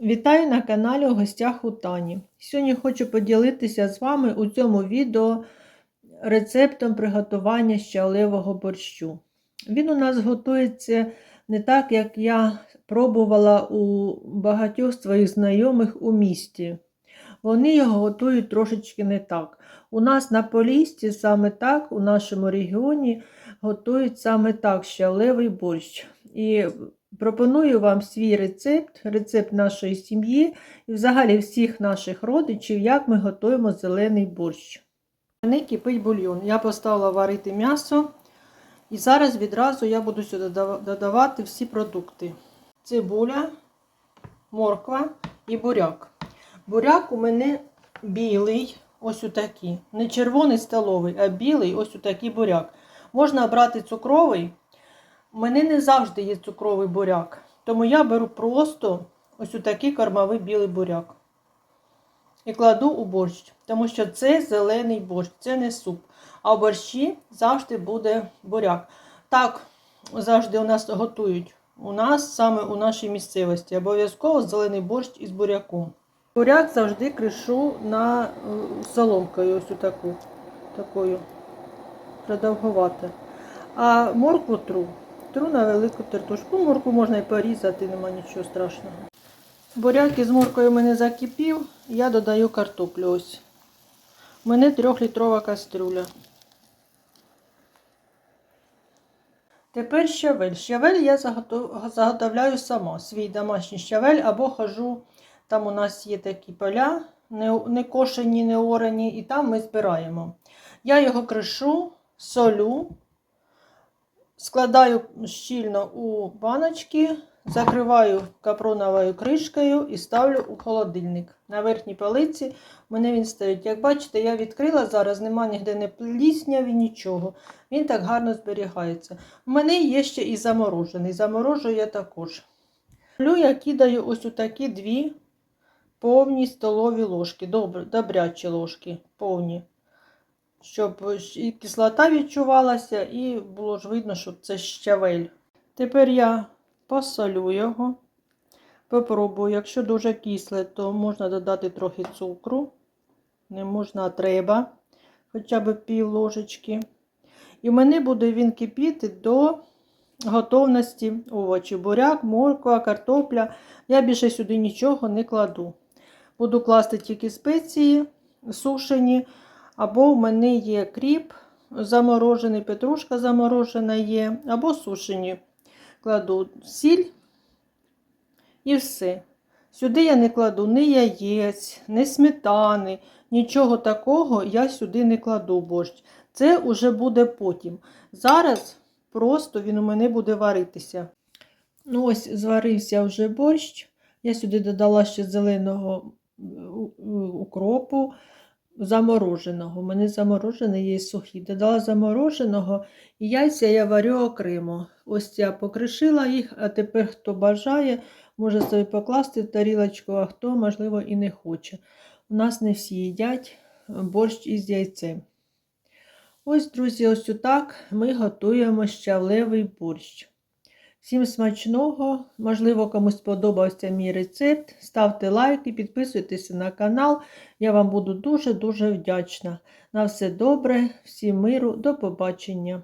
Вітаю на каналі у гостях у Тані. Сьогодні хочу поділитися з вами у цьому відео рецептом приготування щавлевого борщу. Він у нас готується не так, як я пробувала у багатьох своїх знайомих у місті. Вони його готують трошечки не так. У нас на Поліссі саме так, у нашому регіоні готують саме так щавлевий борщ. І пропоную вам свій рецепт, рецепт нашої сім'ї і взагалі всіх наших родичів, як ми готуємо зелений борщ. Мене кипить бульйон. Я поставила варити м'ясо. І зараз відразу я буду сюди додавати всі продукти: цибуля, морква і буряк. Буряк у мене білий, ось отакий. Не червоний столовий, а білий ось отакий буряк. Можна брати цукровий. У мене не завжди є цукровий буряк, тому я беру просто ось отакий кормовий білий буряк. І кладу у борщ, тому що це зелений борщ, це не суп. А в борщі завжди буде буряк. Так, завжди у нас готують. У нас саме у нашій місцевості. Обов'язково зелений борщ із буряком. Буряк завжди кришу на соломкою, ось таку, такою продовгувати. А моркву тру. Тру на велику тертушку. Морку можна і порізати, нема нічого страшного. Буряк із моркою мене закипів, я додаю картоплю ось. У мене трьохлітрова кастрюля. Тепер щавель. Щавель я заготовляю сама, свій домашній щавель, або хожу, там у нас є такі поля, не кошені, не орені, і там ми збираємо. Я його кришу, солю, складаю щільно у баночки, закриваю капроновою кришкою і ставлю у холодильник. На верхній полиці мене він стоїть. Як бачите, я відкрила зараз, нема ніде не плісняві, нічого. Він так гарно зберігається. У мене є ще і заморожений. Заморожую я також. Я кидаю ось у такі дві повні столові ложки, добрячі ложки, повні. Щоб і кислота відчувалася, і було ж видно, що це щавель. Тепер я посолю його. Попробую, якщо дуже кисле, то можна додати трохи цукру. Не можна, а треба, хоча б пів ложечки. І в мене буде він кипіти до готовності овочів. Буряк, морква, картопля. Я більше сюди нічого не кладу. Буду класти тільки спеції сушені. Або в мене є кріп заморожений, петрушка заморожена є, або сушені. Кладу сіль і все. Сюди я не кладу ні яєць, ні сметани, нічого такого я сюди не кладу борщ. Це вже буде потім. Зараз просто він у мене буде варитися. Ну, ось зварився вже борщ. Я сюди додала ще зеленого укропу замороженого. У мене заморожений є сухий. Додала замороженого і яйця я варю окремо. Ось я покришила їх, а тепер, хто бажає, може собі покласти в тарілочку, а хто, можливо, і не хоче. У нас не всі їдять борщ із яйцем. Ось, друзі, ось отак ми готуємо щавлевий борщ. Всім смачного! Можливо, комусь сподобався мій рецепт. Ставте лайки, підписуйтесь на канал. Я вам буду дуже-дуже вдячна. На все добре, всім миру, до побачення!